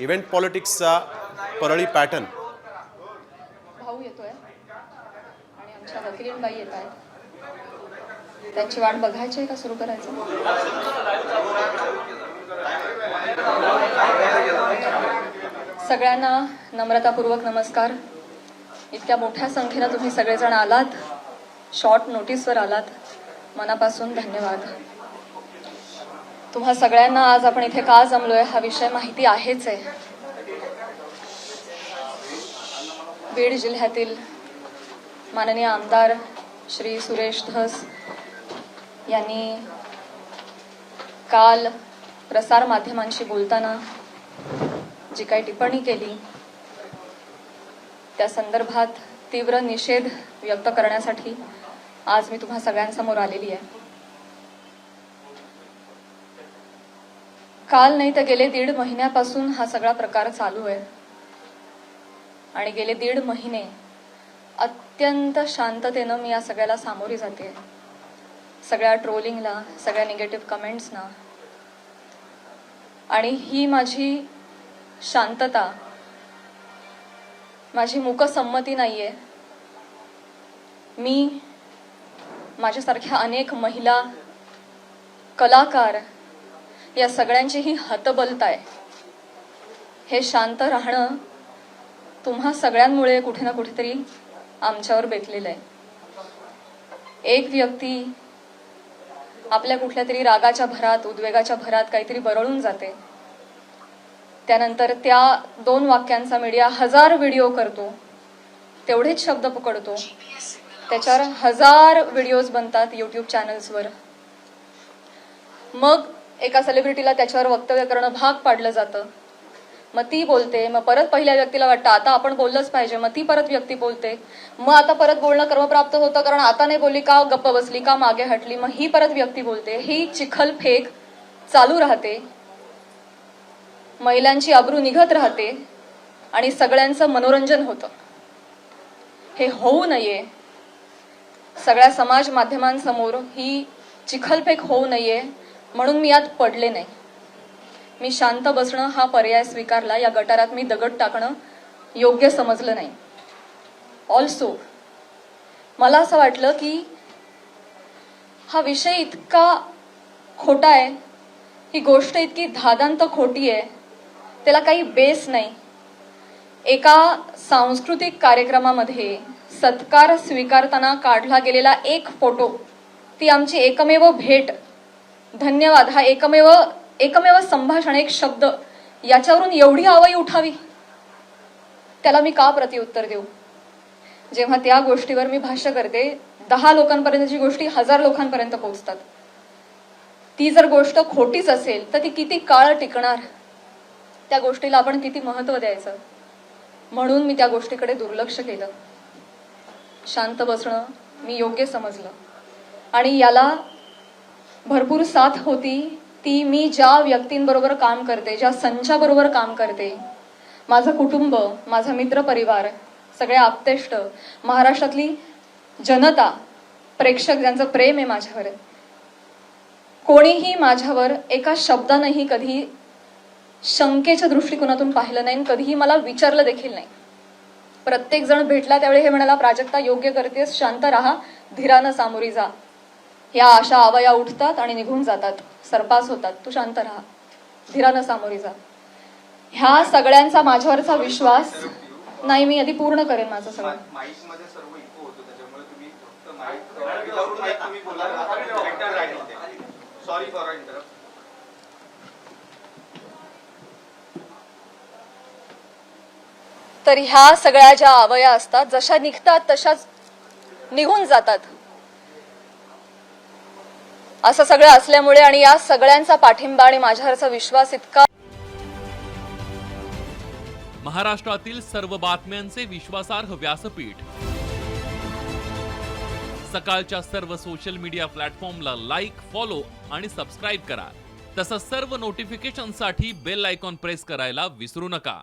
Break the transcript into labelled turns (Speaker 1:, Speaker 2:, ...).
Speaker 1: Event पॉलिटिक्सचा Parli pattern.
Speaker 2: भाऊ येतोय. आणि आमच्या वकिलीणबाई येत आहेत त्यांची वाट बघायची आहे का सुरू करायचं? सगळ्यांना नम्रतापूर्वक नमस्कार. इतक्या मोठ्या संख्येनं तुम्ही सगळेजण आलात. शॉर्ट नोटीसवर आलात. मनापासून धन्यवाद. तुम्हा सगळ्यांना आज आपण इथे का जमलोय हा विषय माहिती आहेच आहे. बीड जिल्ह्यातील माननीय आमदार श्री सुरेश धस यांनी काल प्रसार माध्यमांशी बोलताना जी काही टिप्पणी केली त्या संदर्भात तीव्र निषेध व्यक्त करण्यासाठी आज मी तुम्हा सगळ्यांसमोर आलेली आहे. काल नाही तर गेले दीड महिन्यापासून हा सगळा प्रकार चालू आहे. आणि गेले दीड महिने अत्यंत शांततेनं मी या सगळ्याला सामोरी जाते. सगळ्या ट्रोलिंगला सगळ्या निगेटिव्ह कमेंट्सना आणि ही माझी शांतता माझी मूकसंमती आहे मी माझ्यासारख्या अनेक महिला कलाकार या सगळ्यांची ही हतबलता आहे हे शांत राहणं तुम्हा सगळ्यांमुळे कुठे ना कुठेतरी आमच्यावर बेतलेलं आहे. एक व्यक्ती आपल्या कुठल्या तरी रागाच्या भरात उद्वेगाच्या भरात काहीतरी बरळून जाते. त्यानंतर त्या दोन वाक्यांचा मीडिया हजार व्हिडिओ करतो. तेवढेच शब्द पकडतो. त्याच्यावर हजार व्हिडिओज बनतात युट्यूब चॅनल्सवर मग एका सेलिब्रिटीला त्याच्यावर वक्तव्य करणं भाग पाडलं जातं. मग ती बोलते मग परत पहिल्या व्यक्तीला वाटतं आता आपण बोललंच पाहिजे. मग ती परत व्यक्ती बोलते मग आता परत बोलणं कर्मप्राप्त होतं कारण आता नाही बोलली का गप्प बसली का मागे हटली मग ही परत व्यक्ती बोलते. ही चिखल फेक चालू राहते. महिलांची अब्रू निघत राहते आणि सगळ्यांचं मनोरंजन होतं. हे होऊ नये. सगळ्या समाज माध्यमांसमोर ही चिखलफेक होऊ नये. म्हणून मी यात पडले नाही. मी शांत बसणं हा पर्याय स्वीकारला या गटारात मी दगड टाकणं योग्य समजलं नाही. ऑल्सो मला असं वाटलं की हा विषय इतका खोटा आहे ही गोष्ट इतकी धादांत खोटी आहे त्याला काही बेस नाही. एका सांस्कृतिक कार्यक्रमामध्ये सत्कार स्वीकारताना काढला गेलेला एक फोटो ती आमची एकमेव भेट धन्यवाद. हा एकमेव एकमेव संभाषण एक शब्द. याच्यावरून एवढी आवई उठावी. त्याला मी का प्रतिउत्तर देऊ? जेव्हा त्या गोष्टीवर मी भाष्य करते दहा लोकांपर्यंतची गोष्टी हजार लोकांपर्यंत पोहोचतात. ती जर गोष्ट खोटीच असेल तर ती किती काळ टिकणार? त्या गोष्टीला आपण किती महत्त्व द्यायचं? म्हणून मी त्या गोष्टीकडे दुर्लक्ष केलं. शांत बसणं मी योग्य समजलं. आणि याला भरपूर साथ होती. ती मी ज्या व्यक्तींबरोबर काम करते ज्या संचाबरोबर काम करते माझं कुटुंब माझा मित्रपरिवार सगळे आप्तेष्ट महाराष्ट्रातली जनता प्रेक्षक ज्यांचं प्रेम आहे माझ्यावर कोणीही माझ्यावर एका शब्दानंही कधी शंकेच्या दृष्टिकोनातून पाहिलं नाही आणि कधीही मला विचारलं देखील नाही. प्रत्येक जण भेटला त्यावेळी हे म्हणाला प्राजक्ता योग्य करतेस शांत राहा धीरानं सामोरी जा. या अशा आवया उठतात आणि निघून जातात. सरपास होतात. तू शांत राहा. धीरानं सामोरी जा. ह्या सगळ्यांचा माझ्यावरचा विश्वास नाही मी आधी पूर्ण करेन माझं सगळं.
Speaker 3: माईकमध्ये सर्व इको होतो. त्याच्यामुळे तुम्ही फक्त माईक विदाउट माईक तुम्ही बोला सॉरी फॉर इंटरप्ट
Speaker 2: तर ह्या सगळ्या ज्या आवया असतात जशा निघतात तशाच निघून जातात. असं सगळं असल्यामुळे आणि या सगळ्यांचा पाठिंबा आणि माझ्यावरचा विश्वास इतका
Speaker 4: महाराष्ट्रातील सर्व बातम्यांचे विश्वासार्ह व्यासपीठ. सकाळच्या सर्व सोशल मीडिया प्लॅटफॉर्मला लाईक फॉलो आणि सबस्क्राईब करा. तसंच सर्व नोटिफिकेशनसाठी बेल आयकॉन प्रेस करायला विसरू नका.